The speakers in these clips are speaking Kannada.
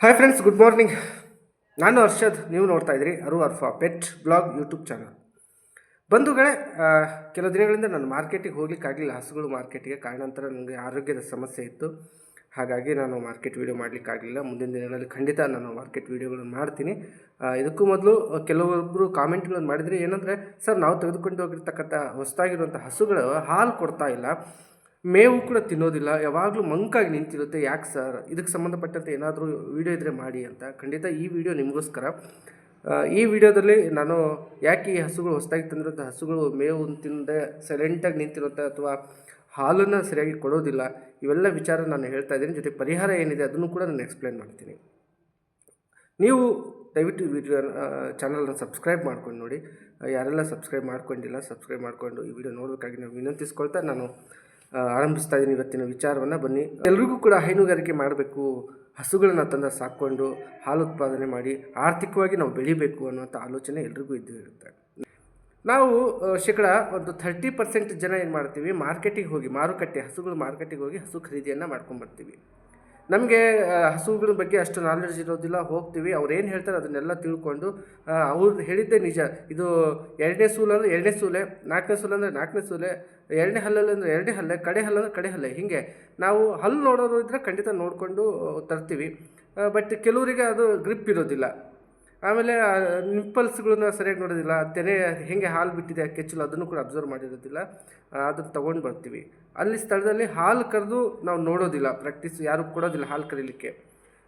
ಹಾಯ್ ಫ್ರೆಂಡ್ಸ್ ಗುಡ್ ಮಾರ್ನಿಂಗ್ ನಾನು ಹರ್ಷದ್, ನೀವು ನೋಡ್ತಾ ಇದ್ದೀರಿ Aru Arfa pet blog YouTube channel ಬಂಧುಗಳೇ ಕೆಲವು ದಿನಗಳಿಂದ ನಾನು ಮಾರ್ಕೆಟಿಗೆ ಹೋಗ್ಲಿಕ್ಕಾಗಲಿಲ್ಲ ಹಸುಗಳು ಮಾರ್ಕೆಟಿಗೆ ಕಾರಣಾಂತರ ನನಗೆ ಆರೋಗ್ಯದ ಸಮಸ್ಯೆ ಇತ್ತು. ಹಾಗಾಗಿ ನಾನು ಮಾರ್ಕೆಟ್ ವೀಡಿಯೋ ಮಾಡಲಿಕ್ಕಾಗಲಿಲ್ಲ ಮುಂದಿನ ದಿನಗಳಲ್ಲಿ ಖಂಡಿತ ನಾನು ಮಾರ್ಕೆಟ್ ವೀಡಿಯೋಗಳನ್ನು ಮಾಡ್ತೀನಿ. ಇದಕ್ಕೂ ಮೊದಲು ಕೆಲವೊಬ್ಬರು ಕಾಮೆಂಟ್ಗಳನ್ನು ಮಾಡಿದರೆ ಏನಂದರೆ, ಸರ್, ನಾವು ತೆಗೆದುಕೊಂಡು ಹೋಗಿರ್ತಕ್ಕಂಥ ಹೊಸದಾಗಿರುವಂಥ ಹಸುಗಳು ಹಾಲು ಕೊಡ್ತಾ ಇಲ್ಲ. ಮೇವು ಕೂಡ ತಿನ್ನೋದಿಲ್ಲ, ಯಾವಾಗಲೂ ಮಂಕಾಗಿ ನಿಂತಿರುತ್ತೆ. ಯಾಕೆ ಸರ್? ಇದಕ್ಕೆ ಸಂಬಂಧಪಟ್ಟಂತೆ ಏನಾದರೂ ವೀಡಿಯೋ ಇದ್ದರೆ ಮಾಡಿ ಅಂತ. ಖಂಡಿತ ಈ ವಿಡಿಯೋ ನಿಮಗೋಸ್ಕರ. ಈ ವಿಡಿಯೋದಲ್ಲಿ ನಾನು ಯಾಕೆ ಈ ಹಸುಗಳು ಹೊಸದಾಗಿ ತಂದಿರುವಂಥ ಹಸುಗಳು ಮೇವು ತಿನ್ನದೆ ಸೈಲೆಂಟಾಗಿ ನಿಂತಿರುತ್ತೆ ಅಥವಾ ಹಾಲನ್ನು ಸರಿಯಾಗಿ ಕೊಡೋದಿಲ್ಲ, ಇವೆಲ್ಲ ವಿಚಾರ ನಾನು ಹೇಳ್ತಾ ಇದ್ದೀನಿ. ಜೊತೆ ಪರಿಹಾರ ಏನಿದೆ ಅದನ್ನು ಕೂಡ ನಾನು ಎಕ್ಸ್ಪ್ಲೇನ್ ಮಾಡ್ತೀನಿ. ನೀವು ದಯವಿಟ್ಟು ವಿಡಿಯೋ ಚಾನಲ್ನ ಸಬ್ಸ್ಕ್ರೈಬ್ ಮಾಡ್ಕೊಂಡು ನೋಡಿ. ಯಾರೆಲ್ಲ ಸಬ್ಸ್ಕ್ರೈಬ್ ಮಾಡ್ಕೊಂಡಿಲ್ಲ ಸಬ್ಸ್ಕ್ರೈಬ್ ಮಾಡಿಕೊಂಡು ಈ ವಿಡಿಯೋ ನೋಡಬೇಕಾಗಿ ನಾವು ವಿನಂತಿಸ್ಕೊಳ್ತಾ ನಾನು ಆರಂಭಿಸ್ತಾ ಇದ್ದೀನಿ ಇವತ್ತಿನ ವಿಚಾರವನ್ನು. ಬನ್ನಿ. ಎಲ್ರಿಗೂ ಕೂಡ ಹೈನುಗಾರಿಕೆ ಮಾಡಬೇಕು, ಹಸುಗಳನ್ನು ತಂದು ಸಾಕ್ಕೊಂಡು ಹಾಲು ಉತ್ಪಾದನೆ ಮಾಡಿ ಆರ್ಥಿಕವಾಗಿ ನಾವು ಬೆಳಿಬೇಕು ಅನ್ನುವಂಥ ಆಲೋಚನೆ ಎಲ್ರಿಗೂ ಇದ್ದು ಇರುತ್ತೆ. ನಾವು ಶೇಕಡ ಒಂದು ಥರ್ಟಿ ಪರ್ಸೆಂಟ್ ಜನ ಏನು ಮಾಡ್ತೀವಿ, ಮಾರ್ಕೆಟಿಗೆ ಹೋಗಿ ಮಾರುಕಟ್ಟೆ, ಹಸುಗಳು ಮಾರ್ಕೆಟಿಗೆ ಹೋಗಿ ಹಸು ಖರೀದಿಯನ್ನು ಮಾಡ್ಕೊಂಬರ್ತೀವಿ ನಮಗೆ ಹಸುಗಳ ಬಗ್ಗೆ ಅಷ್ಟು ನಾಲೆಡ್ಜ್ ಇರೋದಿಲ್ಲ, ಹೋಗ್ತೀವಿ. ಅವ್ರು ಏನು ಹೇಳ್ತಾರೆ ಅದನ್ನೆಲ್ಲ ತಿಳ್ಕೊಂಡು ಅವ್ರು ಹೇಳಿದ್ದೇ ನಿಜ. ಇದು ಎರಡನೇ ಸೂಲು ಅಂದರೆ ಎರಡನೇ ಸೂಲೆ, ನಾಲ್ಕನೇ ಸೂಲು ಅಂದರೆ ನಾಲ್ಕನೇ ಸೂಲೆ, ಎರಡನೇ ಹಲ್ಲಲ್ಲಿ ಅಂದರೆ ಎರಡನೇ ಹಲ್ಲೆ, ಕಡೆ ಹಲ್ಲು ಅಂದರೆ ಕಡೆ ಹಲ್ಲೆ. ಹೀಗೆ ನಾವು ಹಲ್ಲು ನೋಡೋರು ಇದ್ದರೆ ಖಂಡಿತ ನೋಡಿಕೊಂಡು ತರ್ತೀವಿ. ಬಟ್ ಕೆಲವರಿಗೆ ಅದು ಗ್ರಿಪ್ ಇರೋದಿಲ್ಲ. ಆಮೇಲೆ ನಿಂಪಲ್ಸ್ಗಳನ್ನ ಸರಿಯಾಗಿ ನೋಡೋದಿಲ್ಲ. ತೆನೆ ಹೇಗೆ ಹಾಲು ಬಿಟ್ಟಿದೆ, ಕೆಚ್ಚಲು ಅದನ್ನು ಕೂಡ ಅಬ್ಸರ್ವ್ ಮಾಡಿರೋದಿಲ್ಲ. ಅದನ್ನು ತೊಗೊಂಡು ಬರ್ತೀವಿ. ಅಲ್ಲಿ ಸ್ಥಳದಲ್ಲಿ ಹಾಲು ಕರೆದು ನಾವು ನೋಡೋದಿಲ್ಲ. ಪ್ರಾಕ್ಟೀಸ್ ಯಾರು ಕೊಡೋದಿಲ್ಲ ಹಾಲು ಕರೀಲಿಕ್ಕೆ.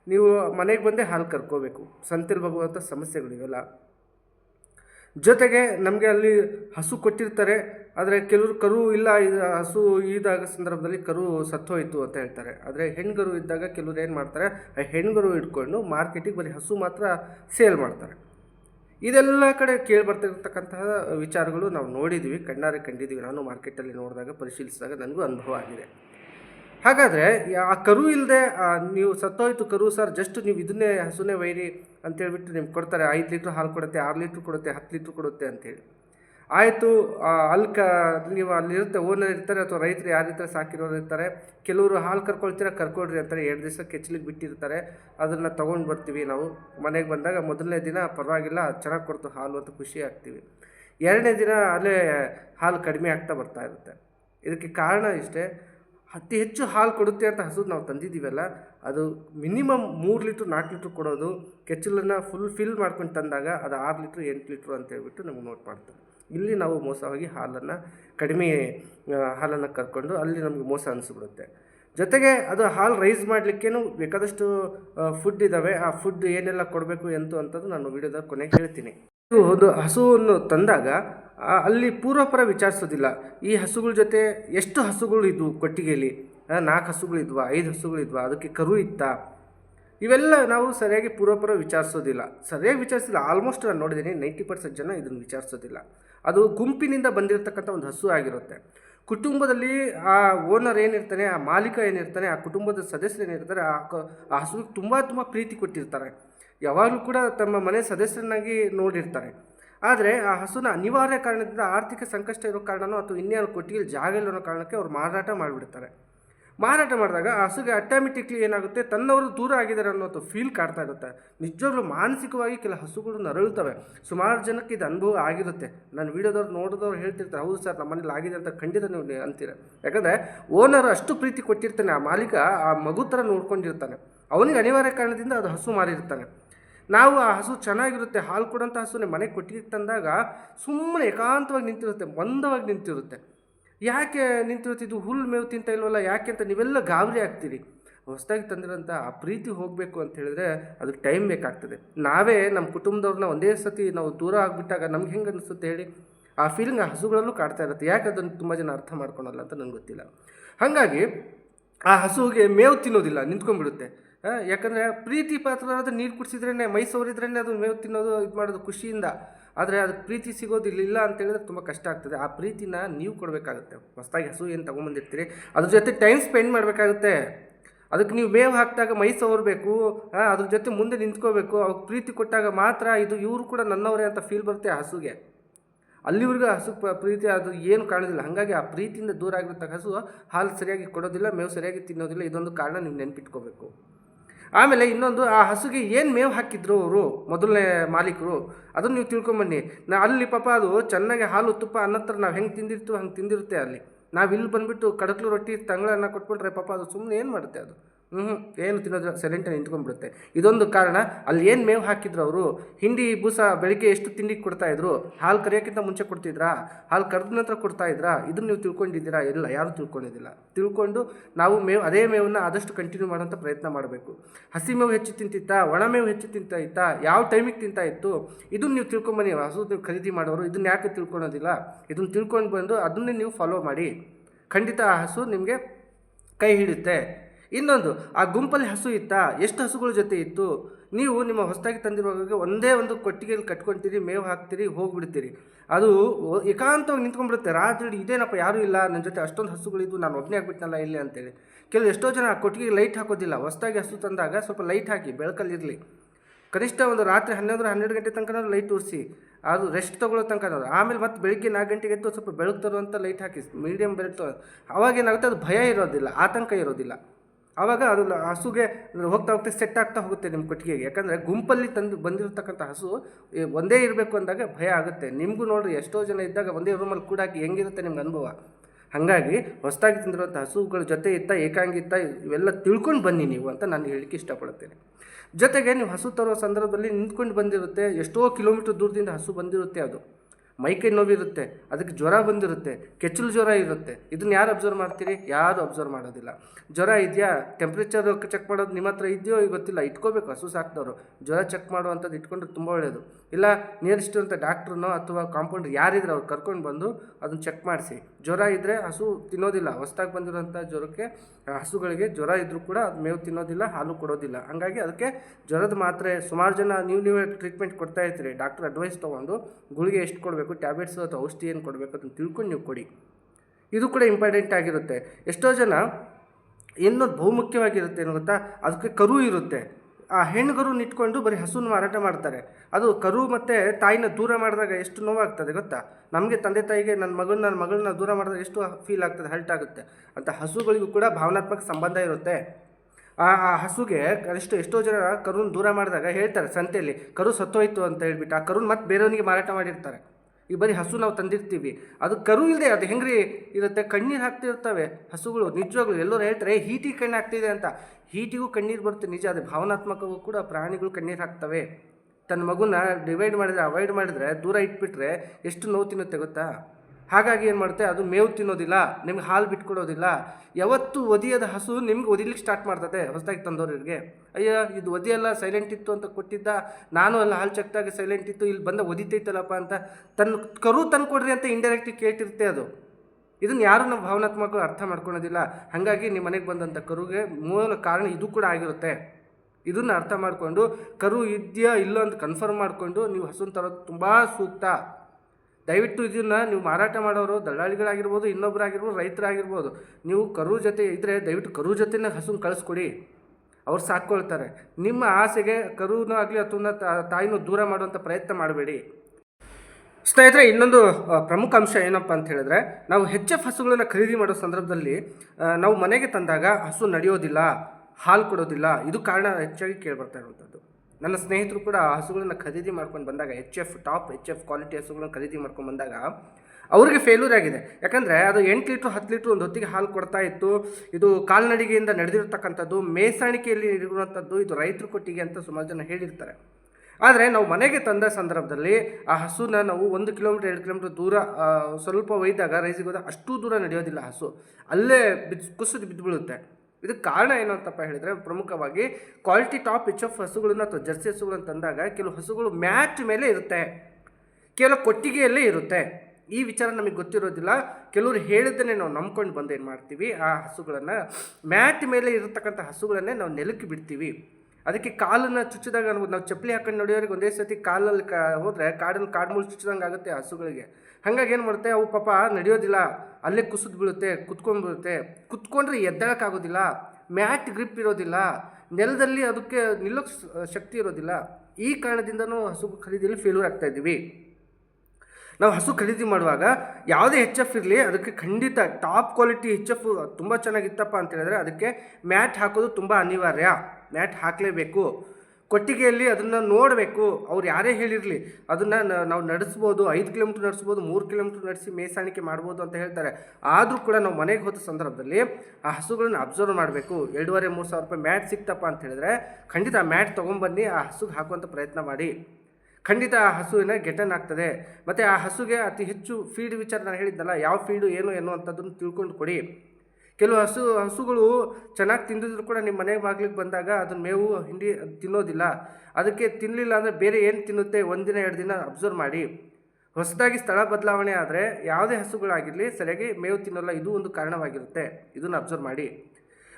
ನೀವು ಮನೆಗೆ ಬಂದೇ ಹಾಲು ಕರ್ಕೋಬೇಕು. ಸಂತೆಲಿ ಸಮಸ್ಯೆಗಳಿವೆಲ್ಲ. ಜೊತೆಗೆ ನಮಗೆ ಅಲ್ಲಿ ಹಸು ಕೊಟ್ಟಿರ್ತಾರೆ, ಆದರೆ ಕೆಲವರು ಕರು ಇಲ್ಲ ಹಸು ಇದಾಗ ಸಂದರ್ಭದಲ್ಲಿ ಕರು ಸತ್ತೋಯ್ತು ಅಂತ ಹೇಳ್ತಾರೆ. ಆದರೆ ಹೆಣ್ಗರು ಇದ್ದಾಗ ಕೆಲವರು ಏನು ಮಾಡ್ತಾರೆ, ಆ ಹೆಣ್ಗರು ಇಟ್ಕೊಂಡು ಮಾರ್ಕೆಟಿಗೆ ಬರೀ ಹಸು ಮಾತ್ರ ಸೇಲ್ ಮಾಡ್ತಾರೆ. ಇದೆಲ್ಲ ಕಡೆ ಕೇಳಿ ಬರ್ತಿರ್ತಕ್ಕಂತಹ ವಿಚಾರಗಳು ನಾವು ನೋಡಿದ್ದೀವಿ ಕಣ್ಣಾರೆ ಕಂಡಿದ್ದೀವಿ ನಾನು ಮಾರ್ಕೆಟಲ್ಲಿ ನೋಡಿದಾಗ, ಪರಿಶೀಲಿಸಿದಾಗ ನನಗೂ ಅನುಭವ ಆಗಿದೆ. ಹಾಗಾದರೆ ಆ ಕರು ಇಲ್ಲದೆ ನೀವು ಸತ್ತೋಯ್ತು ಕರು ಸರ್ ಜಸ್ಟ್ ನೀವು ಇದನ್ನೇ ಹಸುನೇ ವೈರಿ ಅಂತೇಳ್ಬಿಟ್ಟು ನಿಮ್ಗೆ ಕೊಡ್ತಾರೆ. ಐದು ಲೀಟ್ರ್ ಹಾಲು ಕೊಡುತ್ತೆ, ಆರು ಲೀಟ್ರ್ ಕೊಡುತ್ತೆ, ಹತ್ತು ಲೀಟ್ರ್ ಕೊಡುತ್ತೆ ಅಂತೇಳಿ. ಆಯಿತು ಅಲ್ಲಿ ಕ ನೀವು ಅಲ್ಲಿರುತ್ತೆ ಓನರ್ ಇರ್ತಾರೆ ಅಥವಾ ರೈತರು ಯಾರಿರ್ತಾರೆ ಸಾಕಿರೋರು ಇರ್ತಾರೆ. ಕೆಲವರು ಹಾಲು ಕರ್ಕೊಳ್ತೀರ, ಕರ್ಕೊಳ್ರಿ ಅಂತಾರೆ. ಎರಡು ದಿವಸ ಕೆಚ್ಚಲಿಗೆ ಬಿಟ್ಟಿರ್ತಾರೆ. ಅದನ್ನು ತೊಗೊಂಡು ಬರ್ತೀವಿ ನಾವು. ಮನೆಗೆ ಬಂದಾಗ ಮೊದಲನೇ ದಿನ ಪರವಾಗಿಲ್ಲ, ಚೆನ್ನಾಗಿ ಕೊಡ್ತು ಹಾಲು ಅಂತ ಖುಷಿ ಆಗ್ತೀವಿ. ಎರಡನೇ ದಿನ ಅಲ್ಲೇ ಹಾಲು ಕಡಿಮೆ ಆಗ್ತಾ ಬರ್ತಾ ಇರುತ್ತೆ. ಇದಕ್ಕೆ ಕಾರಣ ಇಷ್ಟೇ. ಅತಿ ಹೆಚ್ಚು ಹಾಲು ಕೊಡುತ್ತೆ ಅಂತ ಹಸು ನಾವು ತಂದಿದ್ದೀವಲ್ಲ, ಅದು ಮಿನಿಮಮ್ ಮೂರು ಲೀಟ್ರ್, ನಾಲ್ಕು ಲೀಟ್ರ್ ಕೊಡೋದು, ಕೆಚ್ಚಲನ್ನು ಫುಲ್ ಫಿಲ್ ಮಾಡ್ಕೊಂಡು ತಂದಾಗ ಅದು ಆರು ಲೀಟ್ರ್, ಎಂಟು ಲೀಟ್ರ್ ಅಂತ ಹೇಳ್ಬಿಟ್ಟು ನಮಗೆ ನೋಟ್ ಮಾಡ್ತಾರೆ. ಇಲ್ಲಿ ನಾವು ಮೋಸವಾಗಿ ಹಾಲನ್ನು ಕಡಿಮೆ ಹಾಲನ್ನು ಕರ್ಕೊಂಡು ಅಲ್ಲಿ ನಮಗೆ ಮೋಸ ಅನಿಸ್ಬಿಡುತ್ತೆ. ಜೊತೆಗೆ ಅದು ಹಾಲು ರೈಸ್ ಮಾಡಲಿಕ್ಕೇನು ಬೇಕಾದಷ್ಟು ಫುಡ್ ಇದ್ದಾವೆ ಆ ಫುಡ್ ಏನೆಲ್ಲ ಕೊಡಬೇಕು, ಎಂತು ಅಂತದ್ದು ನಾನು ವಿಡಿಯೋದ ಕೊನೆಗೆ ಹೇಳ್ತೀನಿ. ಒಂದು ಹಸುವನ್ನು ತಂದಾಗ ಅಲ್ಲಿ ಪೂರ್ವಪರ ವಿಚಾರಿಸೋದಿಲ್ಲ ಈ ಹಸುಗಳ ಜೊತೆ ಎಷ್ಟು ಹಸುಗಳು ಇದ್ವು ಕೊಟ್ಟಿಗೆಯಲ್ಲಿ? ನಾಲ್ಕು ಹಸುಗಳಿದ್ವಾ ಐದು ಹಸುಗಳಿದ್ವಾ ಅದಕ್ಕೆ ಕರು ಇತ್ತಾ? ಇವೆಲ್ಲ ನಾವು ಸರಿಯಾಗಿ ಪೂರ್ವಪರ ವಿಚಾರಿಸೋದಿಲ್ಲ ಸರಿಯಾಗಿ ವಿಚಾರಿಸಿಲ್ಲ ಆಲ್ಮೋಸ್ಟ್ ನಾನು ನೋಡಿದ್ದೀನಿ ನೈಂಟಿ ಪರ್ಸೆಂಟ್ ಜನ ಇದನ್ನು ವಿಚಾರಿಸೋದಿಲ್ಲ ಅದು ಗುಂಪಿನಿಂದ ಬಂದಿರತಕ್ಕಂಥ ಒಂದು ಹಸು ಆಗಿರುತ್ತೆ. ಕುಟುಂಬದಲ್ಲಿ ಆ ಓನರ್ ಏನಿರ್ತಾನೆ, ಆ ಮಾಲೀಕ ಏನಿರ್ತಾನೆ, ಆ ಕುಟುಂಬದ ಸದಸ್ಯರು ಏನಿರ್ತಾರೆ ಆ ಹಸುವಿಗೆ ತುಂಬ ತುಂಬ ಪ್ರೀತಿ ಕೊಟ್ಟಿರ್ತಾರೆ. ಯಾವಾಗಲೂ ಕೂಡ ತಮ್ಮ ಮನೆ ಸದಸ್ಯರನ್ನಾಗಿ ನೋಡಿರ್ತಾರೆ. ಆದರೆ ಆ ಹಸುನ ಅನಿವಾರ್ಯ ಕಾರಣದಿಂದ ಆರ್ಥಿಕ ಸಂಕಷ್ಟ ಇರೋ ಕಾರಣನೋ ಅಥವಾ ಇನ್ಯಾರು ಕೊಟ್ಟಿಗೆ ಜಾಗ ಇಲ್ಲ ಕಾರಣಕ್ಕೆ ಅವರು ಮಾರಾಟ ಮಾಡಿಬಿಡ್ತಾರೆ. ಮಾರಾಟ ಮಾಡಿದಾಗ ಆ ಹಸುಗೆ ಆಟೋಮೆಟಿಕ್ಲಿ ಏನಾಗುತ್ತೆ? ತನ್ನವರು ದೂರ ಆಗಿದ್ದಾರೆ ಅನ್ನೋದು ಫೀಲ್ ಕಾಡ್ತಾ ಇರುತ್ತೆ. ನಿಜವಾಗ್ಲೂ ಮಾನಸಿಕವಾಗಿ ಕೆಲ ಹಸುಗಳು ನರಳುತ್ತವೆ. ಸುಮಾರು ಜನಕ್ಕೆ ಇದು ಅನುಭವ ಆಗಿರುತ್ತೆ. ನಾನು ವೀಡಿಯೋದವ್ರು ನೋಡಿದವ್ರು ಹೇಳ್ತಿರ್ತಾರೆ, ಹೌದು ಸರ್ ನಮ್ಮ ಮನೇಲಿ ಆಗಿದೆ ಅಂತ ಖಂಡಿತ ನೀವು ಅಂತೀರ. ಯಾಕಂದರೆ ಓನರ್ ಅಷ್ಟು ಪ್ರೀತಿ ಕೊಟ್ಟಿರ್ತಾನೆ. ಆ ಮಾಲೀಕ ಆ ಮಗು ಥರ ನೋಡ್ಕೊಂಡಿರ್ತಾನೆ. ಅವನಿಗೆ ಅನಿವಾರ್ಯ ಕಾರಣದಿಂದ ಅದು ಹಸು ಮಾರಿರ್ತಾನೆ. ನಾವು ಆ ಹಸು ಚೆನ್ನಾಗಿರುತ್ತೆ, ಹಾಲು ಕೊಡೋಂಥ ಹಸುನೇ ಮನೆಗೆ ಕೊಟ್ಟಿಗೆ ತಂದಾಗ ಸುಮ್ಮನೆ ಏಕಾಂತವಾಗಿ ನಿಂತಿರುತ್ತೆ, ಮಂದವಾಗಿ ನಿಂತಿರುತ್ತೆ. ಯಾಕೆ ನಿಂತಿರುತ್ತೆ? ಇದು ಹುಲ್ಲು ಮೇವು ತಿಂತ ಇಲ್ವಲ್ಲ, ಯಾಕೆ ಅಂತ ನೀವೆಲ್ಲ ಗಾಬರಿ ಆಗ್ತೀರಿ. ಹೊಸದಾಗಿ ತಂದಿರೋಂಥ ಆ ಪ್ರೀತಿ ಹೋಗಬೇಕು ಅಂತ ಹೇಳಿದ್ರೆ ಅದಕ್ಕೆ ಟೈಮ್ ಬೇಕಾಗ್ತದೆ. ನಾವೇ ನಮ್ಮ ಕುಟುಂಬದವ್ರನ್ನ ಒಂದೇ ಸತಿ ನಾವು ದೂರ ಆಗಿಬಿಟ್ಟಾಗ ನಮ್ಗೆ ಹೆಂಗೆ ಅನಿಸುತ್ತೆ ಹೇಳಿ? ಆ ಫೀಲಿಂಗ್ ಆ ಹಸುಗಳಲ್ಲೂ ಕಾಡ್ತಾ ಇರುತ್ತೆ. ಯಾಕೆ ಅದನ್ನು ತುಂಬ ಜನ ಅರ್ಥ ಮಾಡ್ಕೊಳಲ್ಲ ಅಂತ ನನಗೆ ಗೊತ್ತಿಲ್ಲ. ಹಾಗಾಗಿ ಆ ಹಸುವಿಗೆ ಮೇವು ತಿನ್ನೋದಿಲ್ಲ, ನಿಂತ್ಕೊಂಡ್ಬಿಡುತ್ತೆ. ಯಾಕಂದರೆ ಪ್ರೀತಿ ಪಾತ್ರರಾದ ನೀರು ಕುಡಿಸಿದ್ರೇ ಮೈ ಅದು ಮೇವು ತಿನ್ನೋದು ಇದು ಮಾಡೋದು ಖುಷಿಯಿಂದ. ಆದರೆ ಅದು ಪ್ರೀತಿ ಸಿಗೋದಿಲ್ಲ ಅಂತ ಹೇಳಿದ್ರೆ ತುಂಬ ಕಷ್ಟ ಆಗ್ತದೆ. ಆ ಪ್ರೀತಿನ ನೀವು ಕೊಡಬೇಕಾಗುತ್ತೆ. ಹೊಸದಾಗಿ ಹಸು ಏನು ತೊಗೊಂಬಂದಿರ್ತೀರಿ? ಅದ್ರ ಜೊತೆ ಟೈಮ್ ಸ್ಪೆಂಡ್ ಮಾಡಬೇಕಾಗುತ್ತೆ. ಅದಕ್ಕೆ ನೀವು ಮೇವು ಹಾಕಿದಾಗ ಮೈ ಸವರಬೇಕು ಅದ್ರ ಜೊತೆ ಮುಂದೆ ನಿಂತ್ಕೋಬೇಕು. ಅವ್ರಿಗೆ ಪ್ರೀತಿ ಕೊಟ್ಟಾಗ ಮಾತ್ರ ಇದು ಇವರು ಕೂಡ ನನ್ನವರೇ ಅಂತ ಫೀಲ್ ಬರುತ್ತೆ ಹಸುಗೆ. ಅಲ್ಲಿವರೆಗೂ ಹಸು ಪ್ರೀತಿ ಅದು ಏನು ಕಾಣೋದಿಲ್ಲ. ಹಾಗಾಗಿ ಆ ಪ್ರೀತಿಯಿಂದ ದೂರ ಆಗಿರ್ತಕ್ಕ ಹಸು ಹಾಲು ಸರಿಯಾಗಿ ಕೊಡೋದಿಲ್ಲ, ಮೇವು ಸರಿಯಾಗಿ ತಿನ್ನೋದಿಲ್ಲ. ಇದೊಂದು ಕಾರಣ ನೀವು ನೆನ್ಪಿಟ್ಕೋಬೇಕು. ಆಮೇಲೆ ಇನ್ನೊಂದು, ಆ ಹಸುಗೆ ಏನು ಮೇವು ಹಾಕಿದ್ರು ಅವರು, ಮೊದಲನೇ ಮಾಲೀಕರು, ಅದನ್ನು ನೀವು ತಿಳ್ಕೊಂಬನ್ನಿ. ನಾ ಅಲ್ಲಿ ಪಾಪ ಅದು ಚೆನ್ನಾಗಿ ಹಾಲು ತುಪ್ಪ ಅನ್ನತ್ರ ನಾವು ಹೆಂಗೆ ತಿಂದಿರ್ತೀವಿ ಹಂಗೆ ತಿಂದಿರುತ್ತೆ ಅಲ್ಲಿ. ನಾವು ಇಲ್ಲಿ ಬಂದುಬಿಟ್ಟು ಕಡಕ್ಲು ರೊಟ್ಟಿ, ತಂಗಳನ್ನ ಕೊಟ್ಬಿಟ್ರೆ ಪಾಪ ಅದು ಸುಮ್ಮನೆ ಏನು ಮಾಡುತ್ತೆ ಅದು? ಹ್ಞೂ ಏನು ತಿನ್ನೋದು ಸೈಲೆಂಟಾಗಿ ನಿಂತ್ಕೊಂಡ್ಬಿಡುತ್ತೆ. ಇದೊಂದು ಕಾರಣ, ಅಲ್ಲಿ ಏನು ಮೇವು ಹಾಕಿದ್ರು ಅವರು, ಹಿಂಡಿ, ಬೂಸ, ಬೆಳಿಗ್ಗೆ ಎಷ್ಟು ತಿಂಡಿ ಕೊಡ್ತಾ ಇದ್ರು, ಹಾಲು ಕರೆಯೋಕ್ಕಿಂತ ಮುಂಚೆ ಕೊಡ್ತಿದ್ರಾ, ಹಾಲು ಕರೆದ ನಂತರ ಕೊಡ್ತಾ ಇದ್ರಾ, ಇದನ್ನು ನೀವು ತಿಳ್ಕೊಂಡಿದ್ದೀರಾ? ಇಲ್ಲ, ಯಾರೂ ತಿಳ್ಕೊಂಡಿದ್ದಿಲ್ಲ. ತಿಳ್ಕೊಂಡು ನಾವು ಮೇವು, ಅದೇ ಮೇವನ್ನು ಆದಷ್ಟು ಕಂಟಿನ್ಯೂ ಮಾಡೋಂಥ ಪ್ರಯತ್ನ ಮಾಡಬೇಕು. ಹಸಿ ಮೇವು ಹೆಚ್ಚು ತಿಂತಿತ್ತಾ, ಒಣ ಮೇವು ಹೆಚ್ಚು ತಿಂತಾ ಇತ್ತಾ, ಯಾವ ಟೈಮಿಗೆ ತಿಂತಾ ಇತ್ತು, ಇದನ್ನು ನೀವು ತಿಳ್ಕೊಂಬನ್ನಿ. ಹಸು ಖರೀದಿ ಮಾಡೋರು, ಇದನ್ನು ಯಾಕೆ ತಿಳ್ಕೊಳೋದಿಲ್ಲ? ಇದನ್ನು ತಿಳ್ಕೊಂಡು ಬಂದು ಅದನ್ನೇ ನೀವು ಫಾಲೋ ಮಾಡಿ. ಖಂಡಿತ ಆ ಹಸು ನಿಮಗೆ ಕೈ ಹಿಡಿಯುತ್ತೆ. ಇನ್ನೊಂದು, ಆ ಗುಂಪಲ್ಲಿ ಹಸು ಇತ್ತಾ? ಎಷ್ಟು ಹಸುಗಳ ಜೊತೆ ಇತ್ತು? ನೀವು ನಿಮ್ಮ ಹೊಸದಾಗಿ ತಂದಿರುವಾಗ ಒಂದೇ ಒಂದು ಕೊಟ್ಟಿಗೆಯಲ್ಲಿ ಕಟ್ಕೊತೀರಿ, ಮೇವು ಹಾಕ್ತೀರಿ, ಹೋಗಿಬಿಡ್ತೀರಿ. ಅದು ಏಕಾಂತವಾಗಿ ನಿಂತ್ಕೊಂಡ್ಬಿಡುತ್ತೆ. ರಾತ್ರಿ ಇದೇನಪ್ಪ, ಯಾರೂ ಇಲ್ಲ ನನ್ನ ಜೊತೆ ಅಷ್ಟೊಂದು ಹಸುಗಳಿದ್ವು, ನಾನು ಒಬ್ಬನೇ ಆಗ್ಬಿಟ್ನಲ್ಲ ಇಲ್ಲಿ ಅಂತೇಳಿ. ಕೆಲವು ಎಷ್ಟೋ ಜನ ಕೊಟ್ಟಿಗೆಗೆ ಲೈಟ್ ಹಾಕೋದಿಲ್ಲ. ಹೊಸದಾಗಿ ಹಸು ತಂದಾಗ ಸ್ವಲ್ಪ ಲೈಟ್ ಹಾಕಿ ಬೆಳಕಲ್ಲಿರಲಿ ಕನಿಷ್ಠ ಒಂದು ರಾತ್ರಿ ಹನ್ನೊಂದು, ಹನ್ನೆರಡು ಗಂಟೆ ತನಕ ಲೈಟ್ ಉರಿಸಿ. ಅದು ರೆಸ್ಟ್ ತೊಗೊಳ್ಳೋ ತನಕ ಆಮೇಲೆ ಮತ್ತೆ ಬೆಳಿಗ್ಗೆ ನಾಲ್ಕು ಗಂಟೆಗೆ ಎದ್ದು ಸ್ವಲ್ಪ ಬೆಳಕು ತರುವಂಥ ಲೈಟ್ ಹಾಕಿ ಮೀಡಿಯಮ್ ಬೆಳಕು ಅವಾಗೇನಾಗುತ್ತೆ ಅದು ಭಯ ಇರೋದಿಲ್ಲ, ಆತಂಕ ಇರೋದಿಲ್ಲ. ಆವಾಗ ಅದು ಹಸುಗೆ ಹೋಗ್ತಾ ಹೋಗ್ತಾ ಸೆಟ್ ಆಗ್ತಾ ಹೋಗುತ್ತೆ ನಿಮ್ಮ ಕೊಟ್ಟಿಗೆಗೆ. ಯಾಕಂದರೆ ಗುಂಪಲ್ಲಿ ತಂದು ಬಂದಿರತಕ್ಕಂಥ ಹಸು ಒಂದೇ ಇರಬೇಕು ಅಂದಾಗ ಭಯ ಆಗುತ್ತೆ. ನಿಮಗೂ ನೋಡಿರಿ ಎಷ್ಟೋ ಜನ ಇದ್ದಾಗ ಒಂದೇ ರೂಮಲ್ಲಿ ಕೂಡಾಕಿ ಹೆಂಗಿರುತ್ತೆ ನಿಮ್ಗೆ ಅನುಭವ. ಹಾಗಾಗಿ ಹೊಸದಾಗಿ ತಿಂದಿರುವಂಥ ಹಸುಗಳ ಜೊತೆ ಇತ್ತ, ಏಕಾಂಗಿ ಇತ್ತ, ಇವೆಲ್ಲ ತಿಳ್ಕೊಂಡು ಬನ್ನಿ ನೀವು ಅಂತ ನಾನು ಹೇಳಲಿಕ್ಕೆ ಇಷ್ಟಪಡುತ್ತೇನೆ. ಜೊತೆಗೆ ನೀವು ಹಸು ತರುವ ಸಂದರ್ಭದಲ್ಲಿ ನಿಂತ್ಕೊಂಡು ಬಂದಿರುತ್ತೆ, ಎಷ್ಟೋ ಕಿಲೋಮೀಟ್ರ್ ದೂರದಿಂದ ಹಸು ಬಂದಿರುತ್ತೆ ಅದು. ಮೈಕೈ ನೋವಿರುತ್ತೆ ಅದಕ್ಕೆ ಜ್ವರ ಬಂದಿರುತ್ತೆ, ಕೆಚ್ಚಲು ಜ್ವರ ಇರುತ್ತೆ. ಇದನ್ನ ಯಾರು ಅಬ್ಸರ್ವ್ ಮಾಡ್ತೀರಿ? ಯಾರು ಅಬ್ಸರ್ವ್ ಮಾಡೋದಿಲ್ಲ. ಜ್ವರ ಇದೆಯಾ? ಟೆಂಪ್ರೇಚರ್ ಚೆಕ್ ಮಾಡೋದು ನಿಮ್ಮ ಹತ್ರ ಇದೆಯೋ ಗೊತ್ತಿಲ್ಲ. ಇಟ್ಕೋಬೇಕು, ಹಸು ಸಾಕಿದವರು. ಜ್ವರ ಚೆಕ್ ಮಾಡುವಂಥದ್ದು ಇಟ್ಕೊಂಡ್ರೆ ತುಂಬ ಒಳ್ಳೆಯದು ಇಲ್ಲ ನಿಯರೆಸ್ಟ್ ಅಂತ ಡಾಕ್ಟ್ರನ್ನೋ ಅಥವಾ ಕಾಂಪೌಂಡ್ರ್ ಯಾರಿದ್ರೆ ಅವ್ರು ಕರ್ಕೊಂಡು ಬಂದು ಅದನ್ನು ಚೆಕ್ ಮಾಡಿಸಿ. ಜ್ವರ ಇದ್ದರೆ ಹಸು ತಿನ್ನೋದಿಲ್ಲ. ಹೊಸ್ದಾಗಿ ಬಂದಿರೋಂಥ ಜ್ವರಕ್ಕೆ ಹಸುಗಳಿಗೆ ಜ್ವರ ಇದ್ದರೂ ಕೂಡ ಅದು ಮೇವು ತಿನ್ನೋದಿಲ್ಲ, ಹಾಲು ಕೊಡೋದಿಲ್ಲ. ಹಾಗಾಗಿ ಅದಕ್ಕೆ ಜ್ವರದ ಮಾತ್ರೆ ಸುಮಾರು ಜನ ನೀವು ನೀವೇ ಟ್ರೀಟ್ಮೆಂಟ್ ಕೊಡ್ತಾ ಇರ್ತೀರಿ ಡಾಕ್ಟ್ರ್ ಅಡ್ವೈಸ್ ತೊಗೊಂಡು ಗುಳಿಗೆ ಎಷ್ಟು ಕೊಡಬೇಕು, ಟ್ಯಾಬ್ಲೆಟ್ಸು ಅಥವಾ ಔಷಧಿ ಏನು ಕೊಡಬೇಕು ಅದನ್ನು ತಿಳ್ಕೊಂಡು ನೀವು ಕೊಡಿ. ಇದು ಕೂಡ ಇಂಪಾರ್ಟೆಂಟ್ ಆಗಿರುತ್ತೆ. ಎಷ್ಟೋ ಜನ ಇನ್ನೊಂದು ಬಹುಮುಖ್ಯವಾಗಿರುತ್ತೆ ಏನು ಗೊತ್ತಾ? ಅದಕ್ಕೆ ಕರು ಇರುತ್ತೆ. ಆ ನಿಟ್ಕೊಂಡು ಇಟ್ಕೊಂಡು ಬರೀ ಹಸುನ ಮಾರಾಟ ಮಾಡ್ತಾರೆ. ಅದು ಕರು ಮತ್ತು ತಾಯಿನ ದೂರ ಮಾಡಿದಾಗ ಎಷ್ಟು ನೋವಾಗ್ತದೆ ಗೊತ್ತಾ? ನಮಗೆ ತಂದೆ ತಾಯಿಗೆ ನನ್ನ ಮಗನ ನನ್ನ ಮಗಳನ್ನ ದೂರ ಮಾಡಿದಾಗ ಎಷ್ಟು ಫೀಲ್ ಆಗ್ತದೆ ಹರ್ಟ್ ಆಗುತ್ತೆ. ಅಂತ ಹಸುಗಳಿಗೂ ಕೂಡ ಭಾವನಾತ್ಮಕ ಸಂಬಂಧ ಇರುತ್ತೆ. ಆ ಆ ಹಸುಗೆ ಕನಿಷ್ಠ ಎಷ್ಟೋ ಜನ ಕರುನ ದೂರ ಮಾಡಿದಾಗ ಹೇಳ್ತಾರೆ ಸಂತೆಯಲ್ಲಿ, ಕರು ಸತ್ತೋಯ್ತು ಅಂತ ಹೇಳ್ಬಿಟ್ಟು, ಆ ಕರುನ ಮತ್ತೆ ಬೇರೆಯವನಿಗೆ ಮಾರಾಟ ಮಾಡಿರ್ತಾರೆ. ಈ ಬರೀ ಹಸು ನಾವು ತಂದಿರ್ತೀವಿ. ಅದು ಕರು ಇಲ್ಲದೆ ಅದು ಹೆಂಗ್ರಿ ಇರುತ್ತೆ? ಕಣ್ಣೀರು ಹಾಕ್ತಿರ್ತವೆ ಹಸುಗಳು, ನಿಜವಾಗ್ಲು ಎಲ್ಲರೂ ಹೇಳ್ತಾರೆ ಹೀಟಿ ಕಣ್ಣು ಹಾಕ್ತಿದೆ ಅಂತ. ಹೀಟಿಗೂ ಕಣ್ಣೀರು ಬರುತ್ತೆ, ನಿಜ. ಅದು ಭಾವನಾತ್ಮಕವೂ ಕೂಡ ಪ್ರಾಣಿಗಳು ಕಣ್ಣೀರು ಹಾಕ್ತವೆ. ತನ್ನ ಮಗುನ ಡಿವೈಡ್ ಮಾಡಿದರೆ ಅವಾಯ್ಡ್ ಮಾಡಿದರೆ, ದೂರ ಇಟ್ಬಿಟ್ರೆ ಎಷ್ಟು ನೋವು ತಿನ್ನುತ್ತೆ ಗೊತ್ತಾ? ಹಾಗಾಗಿ ಏನು ಮಾಡುತ್ತೆ? ಅದು ಮೇವು ತಿನ್ನೋದಿಲ್ಲ, ನಿಮ್ಗೆ ಹಾಲು ಬಿಟ್ಕೊಡೋದಿಲ್ಲ. ಯಾವತ್ತು ಒದಿಯದ ಹಸು ನಿಮ್ಗೆ ಒದಿಲಿಕ್ಕೆ ಸ್ಟಾರ್ಟ್ ಮಾಡ್ತದೆ, ಹೊಸದಾಗಿ ತಂದವ್ರಿಗೆ ಅಯ್ಯ, ಇದು ಒದಿಯಲ್ಲ ಸೈಲೆಂಟ್ ಇತ್ತು ಅಂತ ಕೊಟ್ಟಿದ್ದ. ನಾನು ಅಲ್ಲ, ಹಾಲು ಚಕ್ತಾಗ ಸೈಲೆಂಟ್ ಇತ್ತು, ಇಲ್ಲಿ ಬಂದ ಒದಿತೈತಲ್ಲಪ್ಪ ಅಂತ. ತನ್ನ ಕರು ತಂದು ಕೊಡ್ರಿ ಅಂತ ಇಂಡೈರೆಕ್ಟ್ಲಿ ಕೇಳ್ತಿರುತ್ತೆ ಅದು. ಇದನ್ನು ಯಾರು ನಮ್ಮ ಭಾವನಾತ್ಮಕ ಅರ್ಥ ಮಾಡ್ಕೊಳೋದಿಲ್ಲ ಹಾಗಾಗಿ ನಿಮ್ಮ ಮನೆಗೆ ಬಂದಂಥ ಕರುಗೆ ಮೂಲ ಕಾರಣ ಇದು ಕೂಡ ಆಗಿರುತ್ತೆ. ಇದನ್ನು ಅರ್ಥ ಮಾಡಿಕೊಂಡು ಕರು ಇದೆಯಾ ಇಲ್ಲ ಅಂತ ಕನ್ಫರ್ಮ್ ಮಾಡಿಕೊಂಡು ನೀವು ಹಸುನ ತರೋದು ತುಂಬ ಸೂಕ್ತ. ದಯವಿಟ್ಟು ಇದನ್ನು ನೀವು ಮಾರಾಟ ಮಾಡೋರು, ದಲ್ಲಾಳಿಗಳಾಗಿರ್ಬೋದು ಇನ್ನೊಬ್ಬರಾಗಿರ್ಬೋದು ರೈತರಾಗಿರ್ಬೋದು, ನೀವು ಕರು ಜೊತೆ ಇದ್ದರೆ ದಯವಿಟ್ಟು ಕರು ಜೊತೆನೇ ಹಸುನ ಕಳಿಸ್ಕೊಡಿ. ಅವ್ರು ಸಾಕ್ಕೊಳ್ತಾರೆ. ನಿಮ್ಮ ಆಸೆಗೆ ಕರುನೂ ಆಗಲಿ ಅಥವಾ ತಾಯಿನೂ ದೂರ ಮಾಡುವಂಥ ಪ್ರಯತ್ನ ಮಾಡಬೇಡಿ. ಸ್ನೇಹಿತರೆ, ಇನ್ನೊಂದು ಪ್ರಮುಖ ಅಂಶ ಏನಪ್ಪ ಅಂತ ಹೇಳಿದ್ರೆ, ನಾವು ಹೆಚ್ಚು ಹಸುಗಳನ್ನು ಖರೀದಿ ಮಾಡೋ ಸಂದರ್ಭದಲ್ಲಿ ನಾವು ಮನೆಗೆ ತಂದಾಗ ಹಸು ನಡೆಯೋದಿಲ್ಲ, ಹಾಲು ಕೊಡೋದಿಲ್ಲ, ಇದು ಕಾರಣ ಹೆಚ್ಚಾಗಿ ಕೇಳಿಬರ್ತಾ ಇರುವಂಥದ್ದು. ನನ್ನ ಸ್ನೇಹಿತರು ಕೂಡ ಹಸುಗಳನ್ನು ಖರೀದಿ ಮಾಡ್ಕೊಂಡು ಬಂದಾಗ H F top H F quality ಹಸುಗಳನ್ನು ಖರೀದಿ ಮಾಡ್ಕೊಂಡು ಬಂದಾಗ, ಅವರಿಗೆ ಫೇಲ್ಯೂರ್ ಆಗಿದೆ. ಯಾಕಂದರೆ, ಅದು ಎಂಟು ಲೀಟ್ರ್, ಹತ್ತು ಲೀಟ್ರ್ ಒಂದು ಹೊತ್ತಿಗೆ ಹಾಲು ಕೊಡ್ತಾ ಇತ್ತು. ಇದು ಕಾಲ್ನಡಿಗೆಯಿಂದ ನಡೆದಿರ್ತಕ್ಕಂಥದ್ದು, ಮೇಸಾಣಿಕೆಯಲ್ಲಿ ಇರುವಂಥದ್ದು ಇದು ರೈತರು ಕೊಟ್ಟಿಗೆ ಅಂತ ಸುಮಾರು ಜನ ಹೇಳಿರ್ತಾರೆ. ಆದರೆ ನಾವು ಮನೆಗೆ ತಂದ ಸಂದರ್ಭದಲ್ಲಿ ಆ ಹಸುನ ನಾವು ಒಂದು ಕಿಲೋಮೀಟ್ರ್, ಎರಡು ಕಿಲೋಮೀಟ್ರ್ ದೂರ ಸ್ವಲ್ಪ ಒಯ್ದಾಗ ರೈಸಿಗೆ ಹೋದಾಗ ಅಷ್ಟು ದೂರ ನಡೆಯೋದಿಲ್ಲ ಹಸು. ಅಲ್ಲೇ ಬಿದ್ದು ಕುಸಿದು ಬಿದ್ದು ಬೀಳುತ್ತೆ ಇದಕ್ಕೆ ಕಾರಣ ಏನು ಅಂತಪ್ಪ ಹೇಳಿದರೆ ಪ್ರಮುಖವಾಗಿ ಕ್ವಾಲಿಟಿ ಟಾಪ್ ಎಚ್ ಆಫ್ ಹಸುಗಳನ್ನ ಅಥವಾ ಜರ್ಸಿ ಹಸುಗಳನ್ನು ತಂದಾಗ ಕೆಲವು ಹಸುಗಳು ಮ್ಯಾಟ್ ಮೇಲೆ ಇರುತ್ತೆ. ಕೆಲವು ಕೊಟ್ಟಿಗೆಯಲ್ಲೇ ಇರುತ್ತೆ. ಈ ವಿಚಾರ ನಮಗೆ ಗೊತ್ತಿರೋದಿಲ್ಲ. ಕೆಲವರು ಹೇಳಿದ್ದನ್ನೇ ನಾವು ನಂಬ್ಕೊಂಡು ಬಂದು ಏನು ಮಾಡ್ತೀವಿ? ಆ ಹಸುಗಳನ್ನು ಮ್ಯಾಟ್ ಮೇಲೆ ಇರತಕ್ಕಂಥ ಹಸುಗಳನ್ನೇ ನಾವು ನೆಲಕ್ಕೆ ಬಿಡ್ತೀವಿ. ಅದಕ್ಕೆ ಕಾಲನ್ನು ಚುಚ್ಚಿದಾಗ ನಾವು ನಾವು ಚಪ್ಪಲಿ ಹಾಕೊಂಡು ನಡೆಯೋರಿಗೆ ಒಂದೇ ಸತಿ ಕಾಲಲ್ಲಿ ಕಾ ಹೋದರೆ ಕಾಡಲ್ಲಿ ಕಾಡು ಮುಳ್ಳು ಚುಚ್ಚಿದಂಗೆ ಆಗುತ್ತೆ ಹಸುಗಳಿಗೆ. ಹಾಗಾಗಿ ಏನು ಮಾಡುತ್ತೆ, ಅವು ಪಾಪ ನಡೆಯೋದಿಲ್ಲ, ಅಲ್ಲೇ ಕುಸಿದು ಬೀಳುತ್ತೆ ಕುತ್ಕೊಂಡ್ಬಿಡುತ್ತೆ ಕುತ್ಕೊಂಡ್ರೆ ಎದ್ದೇಳಕ್ಕಾಗೋದಿಲ್ಲ, ಮ್ಯಾಟ್ ಗ್ರಿಪ್ ಇರೋದಿಲ್ಲ, ನೆಲದಲ್ಲಿ ಅದಕ್ಕೆ ನಿಲ್ಲೋಕ್ಕೆ ಶಕ್ತಿ ಇರೋದಿಲ್ಲ. ಈ ಕಾರಣದಿಂದನೂ ಹಸು ಖರೀದಿಯಲ್ಲಿ ಫೇಲ್ಯೂರ್ ಆಗ್ತಾ ಇದ್ದೀವಿ. ನಾವು ಹಸು ಖರೀದಿ ಮಾಡುವಾಗ ಯಾವುದೇ ಹೆಚ್ ಎಫ್ ಇರಲಿ, ಅದಕ್ಕೆ ಖಂಡಿತ ಟಾಪ್ ಕ್ವಾಲಿಟಿ ಹೆಚ್ ಎಫ್ ತುಂಬ ಚೆನ್ನಾಗಿತ್ತಪ್ಪ ಅಂತ ಹೇಳಿದ್ರೆ ಅದಕ್ಕೆ ಮ್ಯಾಟ್ ಹಾಕೋದು ತುಂಬ ಅನಿವಾರ್ಯ. ಮ್ಯಾಟ್ ಹಾಕಲೇಬೇಕು. ಕೊಟ್ಟಿಗೆಯಲ್ಲಿ ಅದನ್ನು ನೋಡಬೇಕು. ಅವ್ರು ಯಾರೇ ಹೇಳಿರಲಿ, ಅದನ್ನು ನಾವು ನಡೆಸ್ಬೋದು, ಐದು ಕಿಲೋಮೀಟ್ರ್ ನಡೆಸ್ಬೋದು, ಮೂರು ಕಿಲೋಮೀಟ್ರ್ ನಡೆಸಿ ಮೇಸಾಣಿಕೆ ಮಾಡ್ಬೋದು ಅಂತ ಹೇಳ್ತಾರೆ. ಆದರೂ ಕೂಡ ನಾವು ಮನೆಗೆ ಹೋದ ಸಂದರ್ಭದಲ್ಲಿ ಆ ಹಸುಗಳನ್ನ ಅಬ್ಸರ್ವ್ ಮಾಡಬೇಕು. ಎರಡೂವರೆ, ಮೂರು ಸಾವಿರ ರೂಪಾಯಿ ಮ್ಯಾಟ್ ಸಿಕ್ತಪ್ಪ ಅಂತ ಹೇಳಿದ್ರೆ ಖಂಡಿತ ಆ ಮ್ಯಾಟ್ ತೊಗೊಂಬನ್ನಿ, ಆ ಹಸುಗೆ ಹಾಕುವಂಥ ಪ್ರಯತ್ನ ಮಾಡಿ. ಖಂಡಿತ ಆ ಹಸುವಿನ ಗೆಟನ್ ಆಗ್ತದೆ. ಮತ್ತು ಆ ಹಸುಗೆ ಅತಿ ಹೆಚ್ಚು ಫೀಡ್ ವಿಚಾರ ನಾನು ಹೇಳಿದ್ದಲ್ಲ ಯಾವ ಫೀಡು ಏನು ಏನು ಅಂತದನ್ನು ತಿಳ್ಕೊಂಡು ಕೊಡಿ. ಕೆಲವು ಹಸು, ಹಸುಗಳು ಚೆನ್ನಾಗಿ ತಿಂದಿದ್ರು ಕೂಡ ನಿಮ್ಮ ಮನೆ ಬಾಗಿಲಿಗೆ ಬಂದಾಗ ಅದನ್ನ ಮೇವು ಹಿಂಡಿ ತಿನ್ನೋದಿಲ್ಲ. ಅದಕ್ಕೆ ತಿನ್ನಲಿಲ್ಲ ಅಂದರೆ ಬೇರೆ ಏನು ತಿನ್ನುತ್ತೆ ಒಂದಿನ ಎರಡು ದಿನ ಅಬ್ಸರ್ವ್ ಮಾಡಿ. ಹೊಸದಾಗಿ ಸ್ಥಳ ಬದಲಾವಣೆ ಆದರೆ ಯಾವುದೇ ಹಸುಗಳಾಗಿರಲಿ ಸರಿಯಾಗಿ ಮೇವು ತಿನ್ನೋಲ್ಲ, ಇದು ಒಂದು ಕಾರಣವಾಗಿರುತ್ತೆ. ಇದನ್ನು ಅಬ್ಸರ್ವ್ ಮಾಡಿ.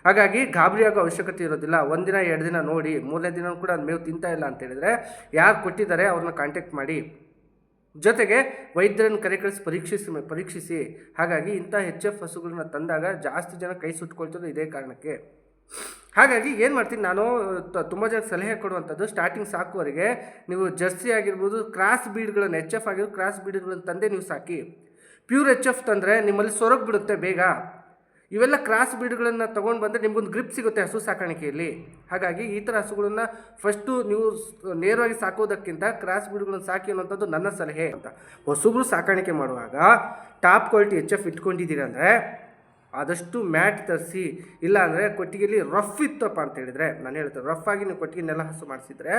ಹಾಗಾಗಿ ಗಾಬರಿ ಅವಶ್ಯಕತೆ ಇರೋದಿಲ್ಲ. ಒಂದಿನ ಎರಡು ದಿನ ನೋಡಿ. ಮೂರನೇ ದಿನ ಕೂಡ ಅದು ಮೇವು ತಿಂತಾ ಇಲ್ಲ ಅಂತ ಹೇಳಿದರೆ ಯಾರು ಕೊಟ್ಟಿದ್ದಾರೆ ಅವ್ರನ್ನ ಕಾಂಟ್ಯಾಕ್ಟ್ ಮಾಡಿ. ಜೊತೆಗೆ ವೈದ್ಯರನ್ನು ಕರೆಕಳಿಸಿ ಪರೀಕ್ಷಿಸಿ ಪರೀಕ್ಷಿಸಿ. ಹಾಗಾಗಿ ಇಂಥ ಹೆಚ್ ಎಫ್ ಹಸುಗಳನ್ನ ತಂದಾಗ ಜಾಸ್ತಿ ಜನ ಕೈ ಸುಟ್ಕೊಳ್ತದೆ ಇದೇ ಕಾರಣಕ್ಕೆ. ಹಾಗಾಗಿ ಏನು ಮಾಡ್ತೀನಿ ನಾನು ತುಂಬ ಜನ ಸಲಹೆ ಕೊಡುವಂಥದ್ದು ಸ್ಟಾರ್ಟಿಂಗ್ ಸಾಕುವವರಿಗೆ ನೀವು ಜರ್ಸಿ ಆಗಿರ್ಬೋದು ಕ್ರಾಸ್ ಬೀಡ್ಗಳನ್ನು ಎಚ್ ಎಫ್ ಆಗಿರೋ ಕ್ರಾಸ್ ಬೀಡ್ಗಳನ್ನು ತಂದೆ ನೀವು ಸಾಕಿ. ಪ್ಯೂರ್ ಎಚ್ ಎಫ್ ತಂದರೆ ನಿಮ್ಮಲ್ಲಿ ಸೊರಗಿ ಬಿಡುತ್ತೆ ಬೇಗ. ಇವೆಲ್ಲ ಕ್ರಾಸ್ ಬೀಡ್ಗಳನ್ನು ತೊಗೊಂಡು ಬಂದರೆ ನಿಮಗೊಂದು ಗ್ರಿಪ್ ಸಿಗುತ್ತೆ ಹಸು ಸಾಕಾಣಿಕೆಯಲ್ಲಿ. ಹಾಗಾಗಿ ಈ ಥರ ಹಸುಗಳನ್ನು ಫಸ್ಟು ನೀವು ನೇರವಾಗಿ ಸಾಕೋದಕ್ಕಿಂತ ಕ್ರಾಸ್ ಬೀಡ್ಗಳನ್ನು ಸಾಕಿ ಅನ್ನೋಂಥದ್ದು ನನ್ನ ಸಲಹೆ ಅಂತ. ಹೊಸಬ್ರು ಸಾಕಾಣಿಕೆ ಮಾಡುವಾಗ ಟಾಪ್ ಕ್ವಾಲಿಟಿ ಎಚ್ ಎಫ್ ಇಟ್ಕೊಂಡಿದ್ದೀರಿ ಅಂದರೆ ಆದಷ್ಟು ಮ್ಯಾಟ್ ತರಿಸಿ, ಇಲ್ಲ ಅಂದರೆ ಕೊಟ್ಟಿಗೆಯಲ್ಲಿ ರಫ್ ಇತ್ತಪ್ಪ ಅಂತ ಹೇಳಿದರೆ, ನಾನು ಹೇಳ್ತೇನೆ ರಫ್ ಆಗಿ ನೀವು ಕೊಟ್ಟಿಗೆ ನೆಲ ಹಸು ಮಾಡಿಸಿದ್ರೆ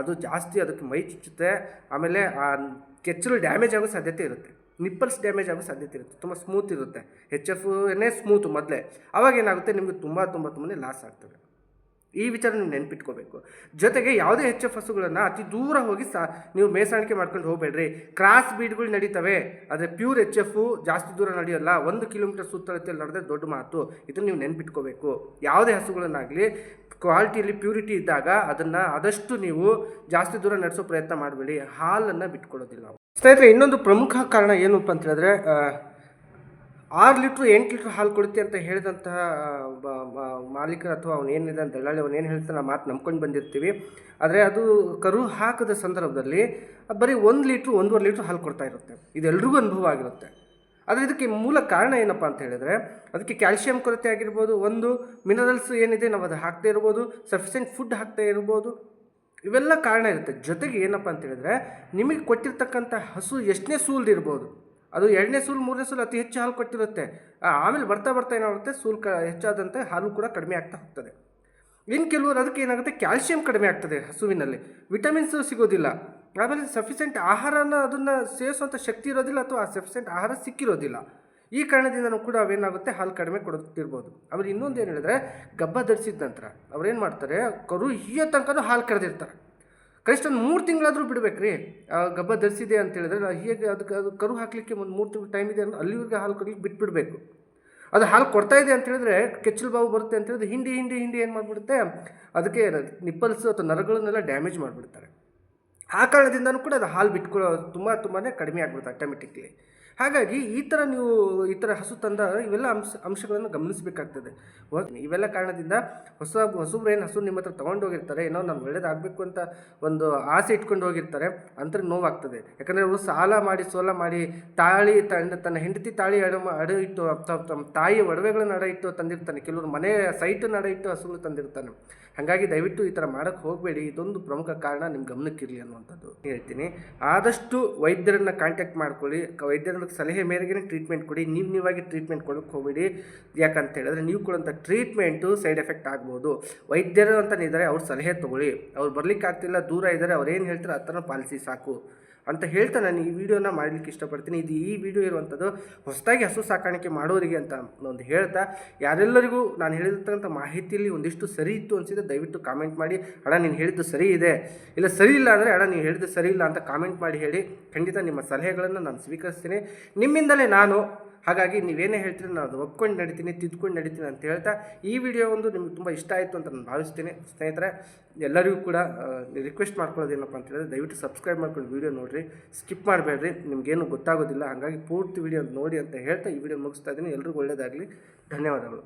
ಅದು ಜಾಸ್ತಿ ಅದಕ್ಕೆ ಮೈ ಚುಚ್ಚುತ್ತೆ, ಆಮೇಲೆ ಆ ಕೆಚ್ಚಲು ಡ್ಯಾಮೇಜ್ ಆಗೋ ಸಾಧ್ಯತೆ ಇರುತ್ತೆ. ನಿಪ್ಪಲ್ಸ್ ಡ್ಯಾಮೇಜ್ ಆಗೋ ಸಾಧ್ಯತೆ ಇರುತ್ತೆ. ತುಂಬ ಸ್ಮೂತ್ ಇರುತ್ತೆ. ಎಚ್ ಎಫ್ ಏನೇ ಸ್ಮೂತ್ ಮೊದಲೇ. ಅವಾಗ ಏನಾಗುತ್ತೆ? ನಿಮಗೆ ತುಂಬ ತುಂಬ, ತುಂಬನೇ ಲಾಸ್ ಆಗ್ತದೆ. ಈ ವಿಚಾರ ನೀವು ನೆನ್ಪಿಟ್ಕೋಬೇಕು. ಜೊತೆಗೆ ಯಾವುದೇ ಹೆಚ್ ಎಫ್ ಹಸುಗಳನ್ನು ಅತಿ ದೂರ ಹೋಗಿ ಸಾ, ನೀವು ಮೇಸಾಣಿಕೆ ಮಾಡ್ಕೊಂಡು ಹೋಗಬೇಡ್ರಿ. ಕ್ರಾಸ್ ಬೀಡ್ಗಳು ನಡೀತವೆ. ಆದರೆ ಪ್ಯೂರ್ ಎಚ್ ಎಫು ಜಾಸ್ತಿ ದೂರ ನಡೆಯೋಲ್ಲ. ಒಂದು ಕಿಲೋಮೀಟರ್ ಸುತ್ತಳತೆಯಲ್ಲಿ ನಡೆದ್ರೆ ದೊಡ್ಡ ಮಾತು. ಇದನ್ನು ನೀವು ನೆನ್ಪಿಟ್ಕೋಬೇಕು. ಯಾವುದೇ ಹಸುಗಳನ್ನಾಗಲಿ, ಕ್ವಾಲಿಟಿಯಲ್ಲಿ ಪ್ಯೂರಿಟಿ ಇದ್ದಾಗ ಅದನ್ನು ಆದಷ್ಟು ನೀವು ಜಾಸ್ತಿ ದೂರ ನಡೆಸೋ ಪ್ರಯತ್ನ ಮಾಡಬೇಡಿ. ಹಾಲನ್ನು ಬಿಟ್ಕೊಡೋದಿಲ್ಲ ಸ್ನೇಹಿತರೆ, ಇನ್ನೊಂದು ಪ್ರಮುಖ ಕಾರಣ ಏನಪ್ಪ ಅಂತ ಹೇಳಿದ್ರೆ ಆರು ಲೀಟ್ರ್ ಎಂಟು ಲೀಟ್ರ್ ಹಾಲು ಕೊಡುತ್ತೆ ಅಂತ ಹೇಳಿದಂತಹ ಮಾಲೀಕರು ಅಥವಾ ಅವನು ಏನಿದೆ ಅಂತ ದಳ್ಳಾಳಿ ಅವನು ಏನು ಹೇಳ್ತಾನೆ ಆ ಮಾತು ನಂಬ್ಕೊಂಡು ಬಂದಿರ್ತೀವಿ. ಆದರೆ ಅದು ಕರು ಹಾಕದ ಸಂದರ್ಭದಲ್ಲಿ ಬರೀ ಒಂದು ಲೀಟ್ರು, ಒಂದೂವರೆ ಲೀಟ್ರ್ ಹಾಲು ಕೊಡ್ತಾ ಇರುತ್ತೆ. ಇದೆಲ್ರಿಗೂ ಅನುಭವ ಆಗಿರುತ್ತೆ. ಆದರೆ ಇದಕ್ಕೆ ಮೂಲ ಕಾರಣ ಏನಪ್ಪ ಅಂತ ಹೇಳಿದ್ರೆ, ಅದಕ್ಕೆ ಕ್ಯಾಲ್ಸಿಯಂ ಕೊರತೆ ಆಗಿರ್ಬೋದು, ಒಂದು, ಮಿನರಲ್ಸ್ ಏನಿದೆ ನಾವು ಅದು ಹಾಕ್ತಾ ಇರ್ಬೋದು, ಸಫಿಷಿಯೆಂಟ್ ಫುಡ್ ಹಾಕ್ತಾ ಇರ್ಬೋದು ಇವೆಲ್ಲ ಕಾರಣ ಇರುತ್ತೆ. ಜೊತೆಗೆ ಏನಪ್ಪ ಅಂತ ಹೇಳಿದ್ರೆ, ನಿಮಗೆ ಕೊಟ್ಟಿರ್ತಕ್ಕಂಥ ಹಸು ಎಷ್ಟನೇ ಸೂಲ್ದಿರ್ಬೋದು ಅದು ಎರಡನೇ ಸೂಲ್, ಮೂರನೇ ಸೂಲ್ ಅತಿ ಹೆಚ್ಚು ಹಾಲು ಕೊಟ್ಟಿರುತ್ತೆ. ಆಮೇಲೆ ಬರ್ತಾ ಬರ್ತಾ ಏನಾಗುತ್ತೆ? ಸೂಲ್ ಕ, ಹೆಚ್ಚಾದಂತೆ ಹಾಲು ಕೂಡ ಕಡಿಮೆ ಆಗ್ತಾ ಹೋಗ್ತದೆ. ಇನ್ನು ಕೆಲವರು ಅದಕ್ಕೆ ಏನಾಗುತ್ತೆ? ಕ್ಯಾಲ್ಸಿಯಂ ಕಡಿಮೆ ಆಗ್ತದೆ ಹಸುವಿನಲ್ಲಿ. ವಿಟಮಿನ್ಸು ಸಿಗೋದಿಲ್ಲ. ಆಮೇಲೆ ಸಫಿಸೆಂಟ್ ಆಹಾರನ ಅದನ್ನು ಸೇವಿಸುವಂಥ ಶಕ್ತಿ ಇರೋದಿಲ್ಲ ಅಥವಾ ಆ ಸಫಿಷಿಯೆಂಟ್ ಆಹಾರ ಸಿಕ್ಕಿರೋದಿಲ್ಲ. ಈ ಕಾರಣದಿಂದನೂ ಕೂಡ ಅವೇನಾಗುತ್ತೆ? ಹಾಲು ಕಡಿಮೆ ಕೊಡುತ್ತಿರ್ಬೋದು ಅವ್ರು ಇನ್ನೊಂದು ಏನು ಹೇಳಿದ್ರೆ, ಗಬ್ಬ ಧರಿಸಿದ ನಂತರ ಅವ್ರೇನು ಮಾಡ್ತಾರೆ? ಕರು ಹಿಯೋ ತನಕನೂ ಹಾಲು ಕರೆದಿರ್ತಾರೆ. ಕನಿಷ್ಠ ಒಂದು ಮೂರು ತಿಂಗಳಾದರೂ ಬಿಡ್ಬೇಕ್ರಿ. ಗಬ್ಬ ಧರಿಸಿದೆ ಅಂತ ಹೇಳಿದ್ರೆ ಹೇಗೆ ಅದಕ್ಕೆ ಅದು ಕರು ಹಾಕಲಿಕ್ಕೆ ಒಂದು ಮೂರು ತಿಂಗಳು ಟೈಮ್ ಇದೆ ಅಂದ್ರೆ ಅಲ್ಲಿವರೆಗೆ ಹಾಲು ಕೊಡಲಿಕ್ಕೆ ಬಿಟ್ಬಿಡಬೇಕು. ಅದು ಹಾಲು ಕೊಡ್ತಾ ಇದೆ ಅಂತ ಹೇಳಿದ್ರೆ ಕೆಚ್ಚಲು ಬಾವು ಬರುತ್ತೆ ಅಂತ ಹೇಳಿದ್ರೆ ಹಿಂಡಿ ಹಿಂಡಿ ಹಿಂಡಿ ಏನು ಮಾಡಿಬಿಡುತ್ತೆ? ಅದಕ್ಕೆ ನಿಪ್ಪಲ್ಸು ಅಥವಾ ನರಗಳನ್ನೆಲ್ಲ ಡ್ಯಾಮೇಜ್ ಮಾಡಿಬಿಡ್ತಾರೆ. ಆ ಕಾರಣದಿಂದನೂ ಕೂಡ ಅದು ಹಾಲು ಬಿಟ್ಕೊಳ್ಳೋ ತುಂಬ ತುಂಬಾ ಕಡಿಮೆ ಆಗ್ಬಿಡುತ್ತೆ ಆಟೋಮೆಟಿಕ್ಲಿ ಹಾಗಾಗಿ ಈ ಥರ ನೀವು ಈ ಥರ ಹಸು ತಂದ ಇವೆಲ್ಲ ಅಂಶ, ಅಂಶಗಳನ್ನು ಗಮನಿಸಬೇಕಾಗ್ತದೆ. ಇವೆಲ್ಲ ಕಾರಣದಿಂದ ಹೊಸ, ಹೊಸಬ್ರು ಏನು ಹಸು ನಿಮ್ಮ ಹತ್ರ ತೊಗೊಂಡು ಹೋಗಿರ್ತಾರೆ, ಏನೋ ನಾನು ಒಳ್ಳೇದಾಗಬೇಕು ಅಂತ ಒಂದು ಆಸೆ ಇಟ್ಕೊಂಡು ಹೋಗಿರ್ತಾರೆ ಅಂತ ನೋವಾಗ್ತದೆ. ಯಾಕಂದರೆ ಅವರು ಸಾಲ ಮಾಡಿ, ಸೋಲ ಮಾಡಿ, ತಾಳಿ ತನ್ನ ತನ್ನ ಹೆಂಡತಿ ತಾಳಿ ಅಡ ಅಡ ಇಟ್ಟು ತಮ್ಮ ತಾಯಿ ಒಡವೆಗಳನ್ನ ಅಡ ಇಟ್ಟು ತಂದಿರ್ತಾನೆ, ಕೆಲವರು ಮನೆ ಸೈಟನ್ನು ಅಡ ಇಟ್ಟು ಹಸುಗಳು ತಂದಿರ್ತಾನೆ. ಹಾಗಾಗಿ ದಯವಿಟ್ಟು ಈ ಥರ ಮಾಡೋಕ್ಕೆ ಹೋಗಬೇಡಿ, ಇದೊಂದು ಪ್ರಮುಖ ಕಾರಣ ನಿಮ್ಮ ಗಮನಕ್ಕಿರಲಿ ಅನ್ನುವಂಥದ್ದು ಹೇಳ್ತೀನಿ. ಆದಷ್ಟು ವೈದ್ಯರನ್ನು ಕಾಂಟ್ಯಾಕ್ಟ್ ಮಾಡ್ಕೊಳ್ಳಿ ವೈದ್ಯರ ಸಲಹೆ ಮೇರೆಗೆ ಟ್ರೀಟ್ಮೆಂಟ್ ಕೊಡಿ, ನೀವು ನೀವಾಗಿ ಟ್ರೀಟ್ಮೆಂಟ್ ಕೊಡೋಕ್ಕೆ ಹೋಗಬೇಡಿ. ಯಾಕಂತ ಹೇಳಿದ್ರೆ ನೀವು ಕೊಡೋಂಥ ಟ್ರೀಟ್ಮೆಂಟು ಸೈಡ್ ಎಫೆಕ್ಟ್ ಆಗ್ಬೋದು. ವೈದ್ಯರು ಅಂತ ಇದ್ದಾರೆ, ಅವ್ರ ಸಲಹೆ ತೊಗೊಳ್ಳಿ. ಅವ್ರು ಬರ್ಲಿಕ್ಕೆ ಆಗ್ತಿಲ್ಲ ದೂರ ಇದ್ದಾರೆ, ಅವ್ರು ಏನು ಹೇಳ್ತಾರೆ, ಆ ಥರ ಪಾಲಿಸಿ ಸಾಕು. ಅಂತ ಹೇಳ್ತಾ ನಾನು ಈ ವಿಡಿಯೋನ ಮಾಡಲಿಕ್ಕೆ ಇಷ್ಟಪಡ್ತೀನಿ. ಇದು ಈ ವಿಡಿಯೋ ಇರುವಂಥದ್ದು ಹೊಸದಾಗಿ ಹಸು ಸಾಕಾಣಿಕೆ ಮಾಡೋರಿಗೆ ಅಂತ ಒಂದು ಹೇಳ್ತಾ, ಯಾರೆಲ್ಲರಿಗೂ ನಾನು ಹೇಳಿರ್ತಕ್ಕಂಥ ಮಾಹಿತಿಯಲ್ಲಿ ಒಂದಿಷ್ಟು ಸರಿ ಇತ್ತು ಅನಿಸಿದ್ರೆ ದಯವಿಟ್ಟು ಕಾಮೆಂಟ್ ಮಾಡಿ. ಅಣ್ಣ, ನೀನು ಹೇಳಿದ್ದು ಸರಿ ಇದೆ. ಇಲ್ಲ, ಸರಿ ಇಲ್ಲ ಅಂದರೆ, ಅಣ್ಣ, ನೀನು ಹೇಳಿದ್ದು ಸರಿ ಇಲ್ಲ ಅಂತ ಕಾಮೆಂಟ್ ಮಾಡಿ ಹೇಳಿ ಖಂಡಿತ ನಿಮ್ಮ ಸಲಹೆಗಳನ್ನು ನಾನು ಸ್ವೀಕರಿಸ್ತೀನಿ. ನಿಮ್ಮಿಂದಲೇ ನಾನು ಹಾಗಾಗಿ ನೀವೇನೇ ಹೇಳ್ತೀರಿ ನಾನು ಅದು ಒಪ್ಕೊಂಡು ನಡೀತೀನಿ, ತಿದ್ಕೊಂಡು ನಡೀತೀನಿ ಅಂತ ಹೇಳ್ತಾ ಈ ವಿಡಿಯೋ ಒಂದು ನಿಮ್ಗೆ ತುಂಬ ಇಷ್ಟ ಆಯಿತು ಅಂತ ನಾನು ಭಾವಿಸ್ತೀನಿ. ಸ್ನೇಹಿತರೆ, ಎಲ್ಲರಿಗೂ ಕೂಡ ರಿಕ್ವೆಸ್ಟ್ ಮಾಡ್ಕೊಳ್ಳೋದೇನಪ್ಪ ಅಂತ ಹೇಳಿದ್ರೆ ದಯವಿಟ್ಟು ಸಬ್ಸ್ಕ್ರೈಬ್ ಮಾಡ್ಕೊಂಡು ವೀಡಿಯೋ ನೋಡಿರಿ. ಸ್ಕಿಪ್ ಮಾಡಬೇಡ್ರಿ. ನಿಮಗೇನು ಗೊತ್ತಾಗೋದಿಲ್ಲ. ಹಾಗಾಗಿ ಪೂರ್ತಿ ವಿಡಿಯೋ ನೋಡಿ ಅಂತ ಹೇಳ್ತಾ ಈ ವಿಡಿಯೋ ಮುಗಿಸ್ತಾ ಇದ್ದೀನಿ. ಎಲ್ರಿಗೂ ಒಳ್ಳೆಯದಾಗಲಿ ಧನ್ಯವಾದಗಳು.